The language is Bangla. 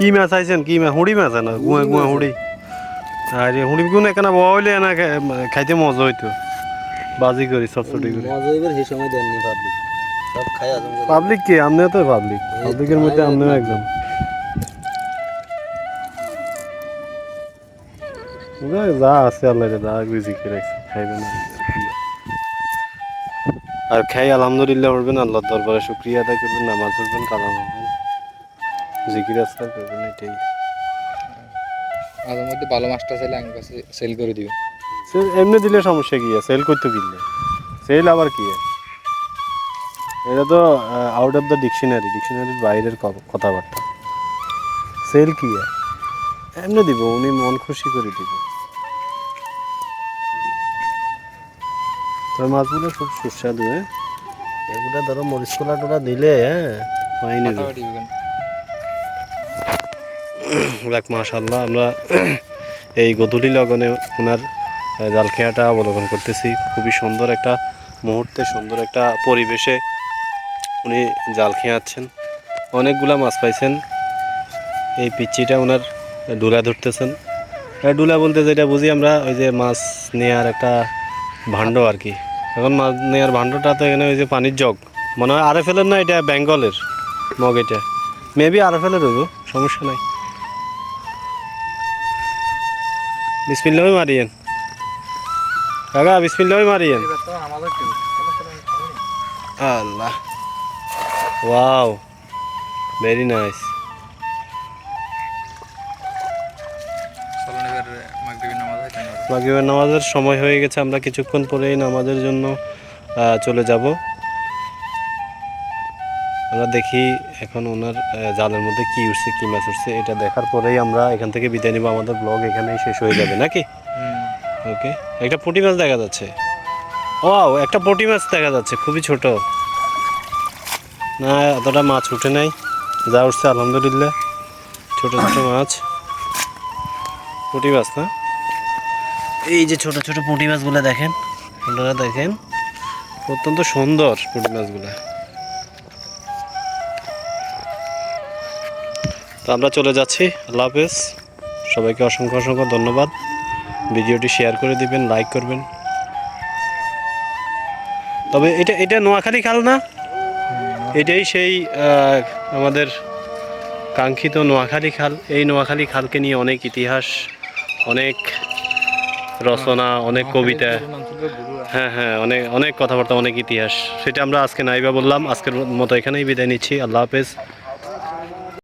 কি মাছ আইছেন? কি মাছ? হুড়ি মাছ না গুয়া গুয়া হুড়ি। আরে হুড়ি গুণ এখানে বয়া হইলে না খাইতে মজা হইতো। বাজি করি ছোটি করে। মজা এবার সেই সময় দেননি পাবলিক সব খাই পাবলিক কি? আপনিও তো পাবলিক পাবলিকের মধ্যে আপনিও একজন যা আছে আল্লাহ যা বিজি করে রাখছে খাইবেন আর খাই আলহামদুলিল্লাহ পড়বেন আল্লাহর দরবারে শুক্রিয়া আদায় করবেন নামাজ পড়বেন কালাম পড়বেন জিকির আজকার করবেন এটাই। মাঝে মধ্যে ভালো মাছটা চাইলে আমার কাছে সেল করে দিবে সেল এমনি দিলে সমস্যা কি? সেল করতে কিনলে সেল আবার কি? এটা তো আউট অফ দ্য ডিকশনারি ডিকশনারির বাইরের কথাবার্তা। সেল কি? এমনি দিব উনি মন খুশি করে দিব। তোর মাছগুলো খুব সুস্বাদু হ্যাঁ? এগুলো ধরো মরিচ কলা টোলা দিলে হ্যাঁ কেন? যাক মাশাল্লাহ আমরা এই গধূলি লগনে ওনার আহ, জাল খেয়াটা অবলোকন করতেছি। খুবই সুন্দর একটা মুহূর্তে সুন্দর একটা পরিবেশে উনি জাল খেয়াচ্ছেন। অনেকগুলা মাছ পাইছেন। এই পিচ্চিটা ওনার ডুলা ধরতেছেন। ডুলা বলতে যেটা বুঝি আমরা ওই যে মাছ নেওয়ার একটা ভাণ্ড আর কি। এখন মাছ নেওয়ার ভাণ্ডটা তো এখানে ওই যে পানির জগ। মনে হয় আরে ফেলের না এটা বেঙ্গলের মগ এটা। মেবি আরে ফেলের হইব সমস্যা নাই। বিসমিল্লাহ মারিয়েন কাকা বিসমিল্লাহ মারিয়েন? আল্লাহ ওয়াও ভেরি নাইস? মাগরিবের নামাজের সময় হয়ে গেছে, আমরা কিছুক্ষণ পরেই নামাজের জন্য চলে যাব আমরা দেখি এখন ওনার জালের মধ্যে কি উঠছে কি মাছ উঠছে এটা দেখার পরেই আমরা এখান থেকে বিদায় নিব। আমাদের ব্লগ এখানেই শেষ হয়ে যাবে নাকি? ওকে একটা পুঁটি মাছ দেখা যাচ্ছে। ও একটা পুঁটি মাছ দেখা যাচ্ছে খুবই ছোট। না এতটা মাছ উঠে নাই। যা উঠছে আলহামদুলিল্লাহ। ছোট ছোট মাছ। পুঁটি মাছ না? এই যে ছোট ছোট পুঁটি মাছগুলো দেখেন আপনারা দেখেন অত্যন্ত সুন্দর পুঁটি মাছগুলো। আমরা চলে যাচ্ছি। আল্লাহ হাফেজ। সবাইকে অসংখ্য অসংখ্য ধন্যবাদ। ভিডিওটি শেয়ার করে দিবেন, লাইক করবেন। তবে এটা এটা নোয়াখালী খাল না? এটাই সেই আমাদের কাঙ্ক্ষিত নোয়াখালী খাল। এই নোয়াখালী খালকে নিয়ে অনেক ইতিহাস, অনেক রচনা, অনেক কবিতা। হ্যাঁ হ্যাঁ অনেক অনেক কথাবার্তা, অনেক ইতিহাস। সেটা আমরা আজকে নাইবা বললাম। আজকের মতো এখানেই বিদায় নিচ্ছি। আল্লাহ হাফেজ।